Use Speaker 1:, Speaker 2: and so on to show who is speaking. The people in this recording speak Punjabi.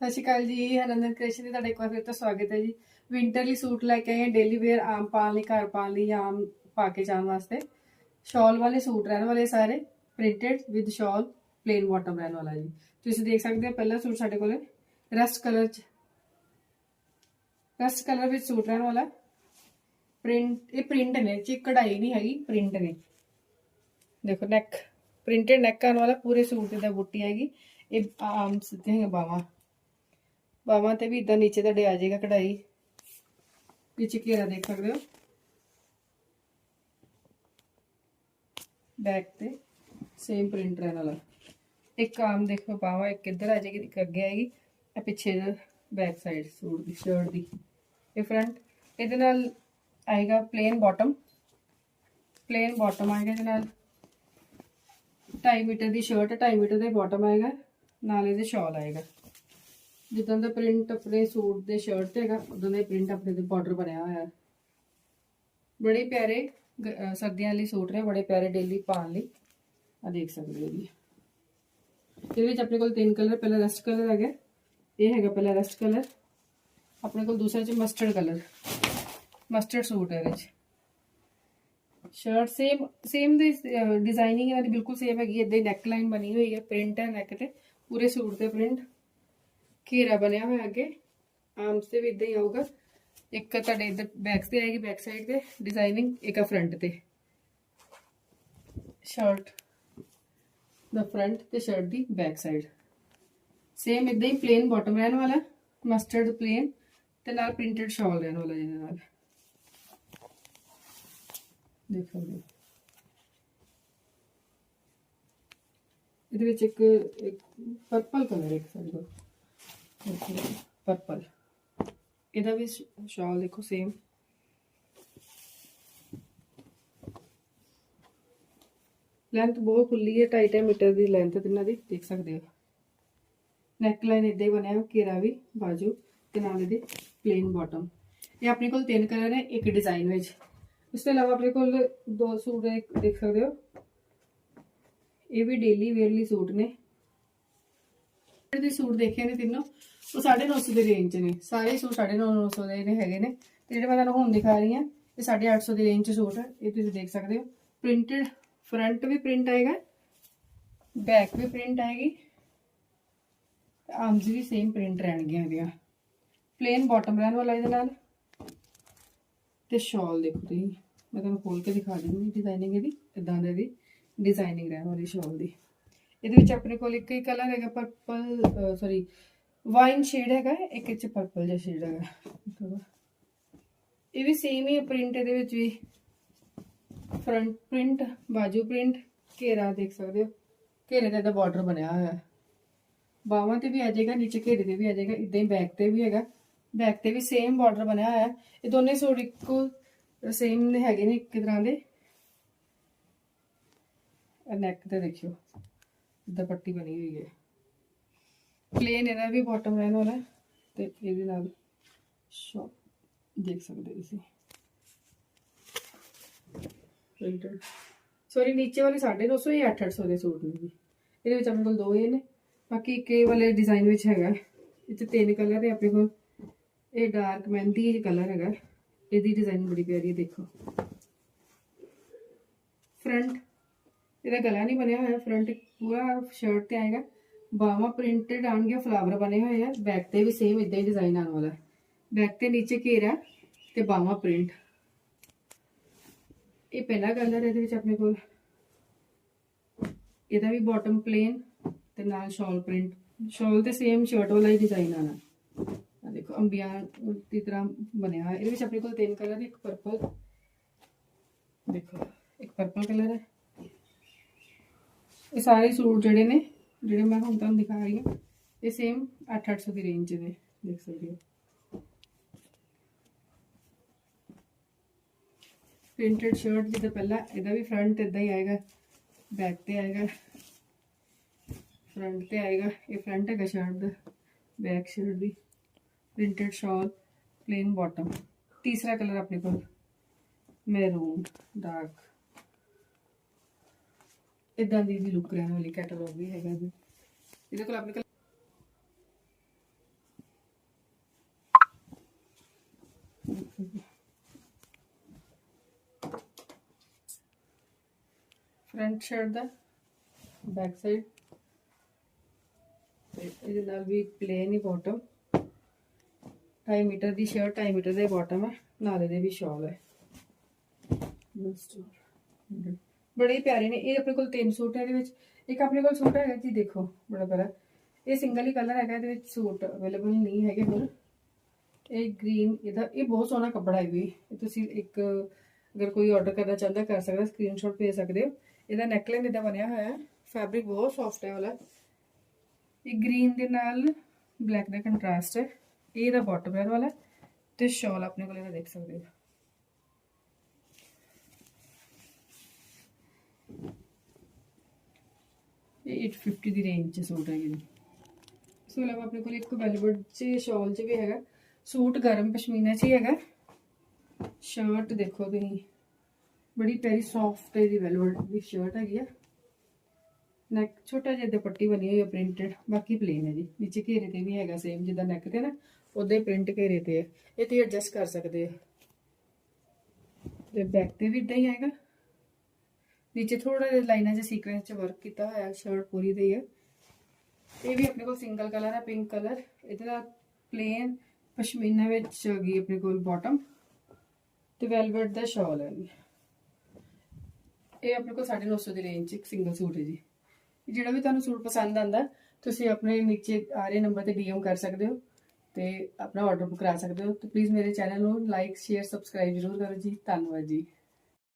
Speaker 1: ਸਤਿ ਸ਼੍ਰੀ ਅਕਾਲ ਜੀ ਹਰਨੰਦਨ ਕ੍ਰਿਸ਼ਨ ਜੀ, ਤੁਹਾਡਾ ਇੱਕ ਵਾਰ ਫਿਰ ਤੋਂ ਸਵਾਗਤ ਹੈ ਜੀ। ਵਿੰਟਰਲੀ ਸੂਟ ਲੈ ਕੇ ਆਏ ਹਾਂ ਡੇਲੀ ਵੇਅਰ ਆਮ ਪਾਣ ਲਈ, ਘਰ ਪਾਣ ਲਈ ਆਮ ਪਾ ਕੇ ਜਾਣ ਵਾਸਤੇ। ਸ਼ਾਲ ਵਾਲੇ ਸੂਟ ਰਹਿਣ ਵਾਲੇ ਸਾਰੇ ਪ੍ਰਿੰਟਡ ਵਿਦ ਸ਼ਾਲ ਪਲੇਨ ਬਾਟਮ ਰਹਿਣ ਵਾਲਾ ਜੀ। ਤੁਸੀਂ ਦੇਖ ਸਕਦੇ ਹੋ ਪਹਿਲਾ ਸੂਟ ਸਾਡੇ ਕੋਲੇ ਰਸਟ ਕਲਰ ਚ। ਰਸਟ ਕਲਰ ਵਿੱਚ ਸੂਟ ਰਹਿਣ ਵਾਲਾ। ਪ੍ਰਿੰਟ ਇਹ ਪ੍ਰਿੰਟ ਨੇ ਚ ਕਢਾਈ ਨਹੀਂ ਹੈਗੀ ਪ੍ਰਿੰਟ ਨੇ। ਦੇਖੋ ਨੈਕ ਪ੍ਰਿੰਟਡ ਨੈਕ ਕਰਨ ਵਾਲਾ, ਪੂਰੇ ਸੂਟ ਦਾ ਬੁੱਟੀ ਹੈਗੀ। ਇਹ ਆਮ ਸਿੱਧੇ ਹੈਗੇ ਬਾਵਾਂ। ਬਾਵਾਂ ਤੇ ਵੀ ਇਦਾਂ ਨੀਚੇ ਤੁਹਾਡੇ ਆ ਜਾਏਗਾ ਕਢਾਈ। ਵਿੱਚ ਘੇਰਾ ਦੇਖ ਸਕਦੇ ਹੋ। ਬੈਕ ਤੇ ਸੇਮ ਪ੍ਰਿੰਟ ਰਹਿਣ ਵਾਲਾ। ਇੱਕ ਆਮ ਦੇਖੋ ਬਾਵਾਂ, ਇੱਕ ਇੱਧਰ ਆ ਜਾਏਗੀ ਇੱਕ ਅੱਗੇ ਆਏਗੀ। ਇਹ ਪਿੱਛੇ ਦਾ ਬੈਕ ਸਾਈਡ ਸੂਟ ਦੀ ਸ਼ਰਟ ਦੀ। ਇਹ ਫਰੰਟ ਇਹਦੇ ਨਾਲ ਆਏਗਾ ਪਲੇਨ ਬਾਟਮ ਪਲੇਨ ਬਾਟਮ ਆਏਗਾ ਇਹਦੇ ਨਾਲ। 2.5 ਮੀਟਰ ਦੀ ਸ਼ਰਟ 2.5 ਮੀਟਰ ਦਾ ਬਾਟਮ ਆਏਗਾ। ਨਾਲ ਇਹਦੇ ਸ਼ਾਲ ਆਏਗਾ। ਜਿੱਦਾਂ ਦਾ ਪ੍ਰਿੰਟ ਆਪਣੇ ਸੂਟ ਦੇ ਸ਼ਰਟ ਤੇ ਹੈਗਾ, ਉਦਾਂ ਦਾ ਪ੍ਰਿੰਟ ਆਪਣੇ ਦੇ ਬਾਰਡਰ ਬਣਿਆ ਹੋਇਆ। ਹੈ ਬੜੇ ਪਿਆਰੇ ਗ- ਸਰਦੀਆਂ ਲਈ ਸੂਟ ਨੇ, ਬੜੇ ਪਿਆਰੇ ਡੇਲੀ ਪਾਉਣ ਲਈ। ਆ ਦੇਖ ਸਕਦੇ ਹੋ ਜੀ। ਇਹਦੇ ਵਿੱਚ ਆਪਣੇ ਕੋਲ ਤਿੰਨ ਕਲਰ ਪਹਿਲਾ ਰਸਟ ਕਲਰ ਹੈਗਾ। ਇਹ ਹੈਗਾ ਪਹਿਲਾ ਰਸਟ ਕਲਰ ਆਪਣੇ ਕੋਲ ਦੂਸਰਾ ਚ ਮਸਟਰਡ ਕਲਰ ਮਸਟਰਡ ਸੂਟ ਹੈ ਇਹਦੇ ਵਿੱਚ ਸ਼ਰਟ ਸੇਮ ਸੇਮ ਦੀ ਡਿਜ਼ਾਈਨਿੰਗ ਇਹਨਾਂ ਦੀ ਬਿਲਕੁਲ ਸੇਮ ਹੈਗੀ ਇਦਾਂ ਹੀ ਨੈਕ ਲਾਈਨ ਬਣੀ ਹੋਈ ਹੈ ਪ੍ਰਿੰਟ ਹੈ ਨੈਕ ਤੇ। ਪੂਰੇ ਸੂਟ ਤੇ ਪ੍ਰਿੰਟ ਘੇਰਾ ਬਣਿਆ ਹੋਇਆ ਅੱਗੇ। ਆਰਮਸ ਤੇ ਵੀ ਇਦਾਂ ਹੀ ਆਊਗਾ। ਇੱਕ ਤੁਹਾਡੇ ਇਧਰ ਬੈਕ ਤੇ ਆਏਗੀ ਬੈਕ ਸਾਈਡ ਤੇ। ਡਿਜ਼ਾਈਨਿੰਗ ਇੱਕ ਆ ਫਰੰਟ ਤੇ। ਸ਼ਰਟ ਦਾ ਫਰੰਟ ਤੇ ਸ਼ਰਟ ਦੀ ਬੈਕ ਸਾਈਡ ਸੇਮ ਇਦਾਂ ਹੀ ਪਲੇਨ ਬਾਟਮ ਰਹਿਣ ਵਾਲਾ ਮਸਟਰਡ ਪਲੇਨ ਤੇ ਨਾਲ ਪ੍ਰਿੰਟਡ ਸ਼ਾਲ ਰਹਿਣ ਵਾਲਾ ਜਿਹਦੇ ਨਾਲ। ਦੇਖੋ ਜੀ। ਇਹਦੇ ਵਿੱਚ ਇੱਕ ਪਰਪਲ ਕਲਰ ਇੱਕ ਸਾਡੇ ਕੋਲ। ਪਰਪਲ ਇਹਦਾ ਵੀ ਸ਼ਾਲ ਦੇਖੋ ਸੇਮ ਲੈਂਥ ਬਹੁਤ ਖੁੱਲੀ ਹੈ 2.5 ਮੀਟਰ ਦੀ ਲੈਂਥ ਇਹਨਾਂ ਦੀ, ਦੇਖ ਸਕਦੇ ਹੋ। ਨੈਕ ਲਾਈਨ ਇਦਾਂ ਹੀ ਬਣਿਆ, ਘੇਰਾ ਵੀ, ਬਾਜੂ ਤੇ ਨਾਲ ਇਹਦੇ ਪਲੇਨ ਬਾਟਮ ਇਹ ਆਪਣੇ ਕੋਲ ਤਿੰਨ ਕਲਰ ਹੈ ਇੱਕ ਡਿਜ਼ਾਈਨ ਵਿੱਚ। ਇਸ ਤੋਂ ਇਲਾਵਾ ਆਪਣੇ ਕੋਲ ਦੋ ਸੂਟ ਦੇਖ ਸਕਦੇ ਹੋ। ਇਹ ਵੀ ਡੇਲੀ ਵੇਅਰ ਲਈ ਸੂਟ ਨੇ। ਜਿਹੜੇ ਸੂਟ ਦੇਖੇ ਨੇ ਤਿੰਨੋਂ? ਉਹ 950 ਦੀ ਰੇਂਜ ਨੇ। ਸਾਰੇ ਸੂਟ 950 ਦੇ ਨੇ ਹੈਗੇ ਨੇ। ਤੇ ਜਿਹੜੇ ਮੈਂ ਤੁਹਾਨੂੰ ਹੁਣ ਦਿਖਾ ਰਹੀ ਹਾਂ, ਇਹ 850 ਦੀ ਰੇਂਜ 'ਚ ਸੂਟ ਹੈ ਇਹ ਤੁਸੀਂ ਦੇਖ ਸਕਦੇ ਹੋ। ਪ੍ਰਿੰਟਡ ਫਰੰਟ ਵੀ ਪ੍ਰਿੰਟ ਆਏਗਾ ਬੈਕ ਵੀ ਪ੍ਰਿੰਟ ਆਏਗੀ ਆਰਮਸ ਵੀ ਸੇਮ ਪ੍ਰਿੰਟ ਰਹਿਣਗੀਆਂ ਇਹਦੀਆਂ। ਪਲੇਨ ਬਾਟਮ ਰਹਿਣ ਵਾਲਾ ਇਹਦੇ ਨਾਲ। ਤੇ ਸ਼ਾਲ ਦੇਖੋ ਤੁਸੀਂ। ਮੈਂ ਤੁਹਾਨੂੰ ਖੋਲ ਕੇ ਦਿਖਾ ਦਿੰਦੀ ਡਿਜ਼ਾਈਨਿੰਗ ਇਹਦੀ ਇਦਾਂ ਦੇ ਦੀ ਡਿਜ਼ਾਈਨਿੰਗ ਰਹਿਣ ਵਾਲੀ ਸ਼ਾਲ ਦੀ। ਇਹਦੇ ਵਿੱਚ ਆਪਣੇ ਕੋਲ ਇੱਕ ਹੀ ਕਲਰ ਹੈਗਾ ਪਰਪਲ ਸੌਰੀ ਵਾਈਨ ਸ਼ੇਡ ਹੈਗਾ, ਇੱਕ ਵਿੱਚ ਪਰਪਲ ਜਿਹਾ ਸ਼ੇਡ ਹੈਗਾ। ਇਹ ਵੀ ਸੇਮ ਹੀ ਪ੍ਰਿੰਟ ਇਹਦੇ ਵਿੱਚ ਵੀ। ਫਰੰਟ ਪ੍ਰਿੰਟ ਬਾਜੂ ਪ੍ਰਿੰਟ ਘੇਰਾ ਦੇਖ ਸਕਦੇ ਹੋ। ਘੇਰੇ 'ਤੇ ਇਹਦਾ ਬਾਰਡਰ ਬਣਿਆ ਹੋਇਆ। ਹੈ ਬਾਹਾਂ ਤੇ ਵੀ ਆ ਜਾਏਗਾ, ਨੀਚੇ ਘੇਰੇ ਤੇ ਵੀ ਆ ਜਾਏਗਾ ਇਦਾਂ ਹੀ ਬੈਕ ਤੇ ਵੀ ਹੈਗਾ। ਬੈਕ ਤੇ ਵੀ ਸੇਮ ਬਾਰਡਰ ਬਣਿਆ ਹੋਇਆ। ਹੈ ਇਹ ਦੋਨੇ ਸੂਟ ਇੱਕੋ ਸੇਮ ਹੈਗੇ ਨੇ ਇੱਕ ਤਰ੍ਹਾਂ ਦੇ। ਨੈਕ ਤੇ ਦੇਖਿਓ ਇਦਾਂ ਪੱਟੀ ਬਣੀ ਹੋਈ ਹੈ। ਪਲੇਨ ਇਹਦਾ ਵੀ ਬਾਟਮ ਰਹਿਣ ਵਾਲਾ ਹੈ ਤੇ ਇਹਦੇ ਨਾਲ ਸ਼ੋ ਦੇਖ ਸਕਦੇ ਤੁਸੀਂ। ਪ੍ਰਿੰਟਡ ਸੌਰੀ ਨੀਚੇ ਵਾਲੇ 950 ਇਹ 800 ਦੇ ਸੂਟ ਨੇ ਜੀ। ਇਹਦੇ ਵਿੱਚ ਆਪਣੇ ਕੋਲ ਦੋ ਇਹ ਨੇ, ਬਾਕੀ ਇੱਕ ਇਹ ਵਾਲੇ ਡਿਜ਼ਾਈਨ ਵਿੱਚ ਹੈਗਾ ਇਹ 'ਚ ਤਿੰਨ ਕਲਰ ਹੈ ਆਪਣੇ ਕੋਲ। ਇਹ ਡਾਰਕ ਮਹਿੰਦੀ ਕਲਰ ਹੈਗਾ ਇਹਦੀ ਡਿਜ਼ਾਈਨ ਬੜੀ ਪਿਆਰੀ ਹੈ, ਦੇਖੋ। ਫਰੰਟ ਇਹਦਾ ਗਲਾ ਨਹੀਂ ਬਣਿਆ ਹੋਇਆ ਫਰੰਟ ਪੂਰਾ ਸ਼ਰਟ ਤੇ ਆਏਗਾ। ਬਾਹਾਂ ਪ੍ਰਿੰਟਡ ਆਣਗੇ ਫਲਾਵਰ ਬਣੇ ਹੋਏ ਆ। ਬੈਕ ਤੇ ਵੀ ਸੇਮ ਇਦਾਂ ਹੀ ਡਿਜ਼ਾਈਨ ਆਉਣ ਵਾਲਾ। ਬੈਕ ਤੇ ਨੀਚੇ ਘੇਰਾ ਤੇ ਬਾਹਾਂ ਪ੍ਰਿੰਟ ਇਹ ਪਹਿਲਾ ਕਲਰ ਇਹਦੇ ਵਿੱਚ ਆਪਣੇ ਕੋਲ। ਇਹਦਾ ਵੀ ਬਾਟਮ ਪਲੇਨ ਤੇ ਨਾਲ ਸ਼ਾਲ ਪ੍ਰਿੰਟ ਸ਼ਾਲ ਤੇ ਸੇਮ ਸ਼ਰਟ ਵਾਲਾ ਹੀ ਡਿਜ਼ਾਈਨ ਆਣਾ ਆ ਦੇਖੋ, ਅੰਬੀਆਂ ਦੀ ਤਰ੍ਹਾਂ ਬਣਿਆ ਹੋਇਆ। ਇਹਦੇ ਵਿੱਚ ਆਪਣੇ ਕੋਲ ਤਿੰਨ ਕਲਰ ਇੱਕ ਪਰਪਲ ਦੇਖੋ, ਇੱਕ ਪਰਪਲ ਕਲਰ ਹੈ। ਇਹ ਸਾਰੇ ਸੂਟ ਜਿਹੜੇ ਨੇ ਜਿਹੜੇ ਮੈਂ ਹੁਣ ਤੁਹਾਨੂੰ ਦਿਖਾ ਰਹੀ ਹਾਂ, ਇਹ ਸੇਮ 8-800 ਦੀ ਰੇਂਜ ਦੇ, ਦੇਖ ਸਕਦੇ ਹੋ। ਪ੍ਰਿੰਟਡ ਸ਼ਰਟ ਜਿੱਦਾਂ ਪਹਿਲਾਂ, ਇਹਦਾ ਵੀ ਫਰੰਟ ਇਦਾਂ ਹੀ ਆਏਗਾ ਬੈਕ ਤੇ ਆਏਗਾ ਫਰੰਟ ਤੇ ਆਏਗਾ, ਇਹ ਫਰੰਟ ਹੈਗਾ ਸ਼ਰਟ ਦਾ ਬੈਕ ਸ਼ਰਟ ਦੀ। ਪ੍ਰਿੰਟਡ ਸ਼ਾਲ ਪਲੇਨ ਬਾਟਮ ਤੀਸਰਾ ਕਲਰ ਆਪਣੇ ਕੋਲ ਮੈਰੂਨ ਡਾਰਕ ਇਦਾਂ ਦੀ ਜੀ ਲੁੱਕ ਰਹਿਣ ਵਾਲੀ ਕੈਟਲੌਗ ਵੀ ਹੈਗਾ ਜੀ। ਇਹਦੇ ਕੋਲ ਆਪਣੇ ਫਰੰਟ ਸ਼ਰਟ ਦਾ ਬੈਕ ਸਾਈਡ ਇਹਦੇ ਨਾਲ ਵੀ ਪਲੇਨ ਹੀ ਬਾਟਮ 2.5 ਮੀਟਰ ਦੀ ਸ਼ਰਟ 2.5 ਮੀਟਰ ਦੇ ਬਾਟਮ ਹੈ ਨਾਲੇ ਦੇ ਵੀ ਸ਼ਾਲ ਹੈ ਬਸ ਸਟੋਰ ਬੜੇ ਹੀ ਪਿਆਰੇ ਨੇ। ਇਹ ਆਪਣੇ ਕੋਲ ਤਿੰਨ ਸੂਟ ਹੈ ਇਹਦੇ ਵਿੱਚ। ਇੱਕ ਆਪਣੇ ਕੋਲ ਸੂਟ ਹੈਗਾ ਜੀ, ਦੇਖੋ, ਬੜਾ ਬੜਾ ਇਹ ਸਿੰਗਲ ਹੀ ਕਲਰ ਹੈਗਾ, ਇਹਦੇ ਵਿੱਚ ਸੂਟ ਅਵੇਲੇਬਲ ਨਹੀਂ ਹੈਗੇ ਹੋਰ। ਇਹ ਗ੍ਰੀਨ ਇਹਦਾ, ਇਹ ਬਹੁਤ ਸੋਹਣਾ ਕੱਪੜਾ ਹੈ ਵੀ। ਇਹ ਤੁਸੀਂ ਇੱਕ, ਅਗਰ ਕੋਈ ਆਰਡਰ ਕਰਨਾ ਚਾਹੁੰਦਾ ਕਰ ਸਕਦਾ ਸਕਰੀਨਸ਼ਾਟ ਭੇਜ ਸਕਦੇ ਹੋ। ਇਹਦਾ ਨੈਕਲਾਈਨ ਇਹਦਾ ਬਣਿਆ ਹੋਇਆ ਹੈ। ਫੈਬਰਿਕ ਬਹੁਤ ਸੌਫਟ ਹੈ ਵਾਲਾ। ਇਹ ਗ੍ਰੀਨ ਦੇ ਨਾਲ ਬਲੈਕ ਦਾ ਕੰਟਰਾਸਟ ਹੈ। ਇਹ ਇਹਦਾ ਬਾਟਮ ਵੇਅਰ ਵਾਲਾ ਤੇ ਸ਼ਾਲ ਆਪਣੇ ਕੋਲ ਇਹਦਾ ਦੇਖ ਸਕਦੇ ਹੋ। ਇਹ 850 ਦੀ ਰੇਂਜ ਚ ਸੂਟ ਹੈ ਇਹ ਇਸ ਤੋਂ ਇਲਾਵਾ ਆਪਣੇ ਕੋਲ ਇੱਕ ਵੈਲਵਟ ਚ ਸ਼ਾਲ ਚ ਵੀ ਹੈਗਾ। ਸੂਟ ਗਰਮ ਪਸ਼ਮੀਨਾ ਚ ਹੀ ਹੈਗਾ। ਸ਼ਰਟ ਦੇਖੋ ਤੁਸੀਂ। ਬੜੀ ਪਿਆਰੀ ਸੌਫਟ ਇਹਦੀ ਵੈਲਵਟ ਦੀ ਸ਼ਰਟ ਹੈਗੀ ਆ। ਨੈਕ ਛੋਟਾ ਜਿਹਾ ਦੁਪੱਟੀ ਬਣੀ ਹੋਈ ਹੈ ਪ੍ਰਿੰਟਡ ਬਾਕੀ ਪਲੇਨ ਹੈ ਜੀ। ਨੀਚੇ ਘੇਰੇ ਤੇ ਵੀ ਹੈਗਾ ਸੇਮ ਜਿੱਦਾਂ ਨੈਕ ਤੇ ਨਾ, ਉਹਦੇ ਪ੍ਰਿੰਟ ਘੇਰੇ ਤੇ ਹੈ ਇਹ ਤੇ ਐਡਜਸਟ ਕਰ ਸਕਦੇ ਆ। ਤੇ ਬੈਕ ਤੇ ਵੀ ਇਦਾਂ ਹੀ ਹੈਗਾ। ਨੀਚੇ ਥੋੜਾ ਜਿਹਾ ਲਾਈਨਾਂ 'ਚ ਸੀਕੁਐਂਸ 'ਚ ਵਰਕ ਕੀਤਾ ਹੋਇਆ ਸ਼ਰਟ ਪੂਰੀ ਦੇ ਹੈ ਇਹ ਵੀ ਆਪਣੇ ਕੋਲ ਸਿੰਗਲ ਕਲਰ ਹੈ ਪਿੰਕ ਕਲਰ ਇਹਦੇ ਪਲੇਨ ਪਸ਼ਮੀਨਾ ਵਿੱਚ ਹੈਗੀ ਆਪਣੇ ਕੋਲ ਬਾਟਮ ਤੇ ਵੈਲਵਟ ਦਾ ਸ਼ਾਲ ਹੈ ਇਹ ਆਪਣੇ ਕੋਲ 950 ਦੀ ਰੇਂਜ 'ਚ ਇੱਕ ਸਿੰਗਲ ਸੂਟ ਹੈ ਜੀ। ਜਿਹੜਾ ਵੀ ਤੁਹਾਨੂੰ ਸੂਟ ਪਸੰਦ ਆਂਦਾ ਤੁਸੀਂ ਆਪਣੇ ਨੀਚੇ ਆ ਰਹੇ ਨੰਬਰ ਤੇ ਡੀਐਮ ਕਰ ਸਕਦੇ ਹੋ ਤੇ ਆਪਣਾ ਆਰਡਰ ਬੁੱਕ ਕਰਾ ਸਕਦੇ ਹੋ। ਤੇ ਪਲੀਜ਼ ਮੇਰੇ ਚੈਨਲ ਨੂੰ ਲਾਈਕ ਸ਼ੇਅਰ ਸਬਸਕ੍ਰਾਈਬ ਜ਼ਰੂਰ ਕਰੋ ਜੀ। ਧੰਨਵਾਦ ਜੀ।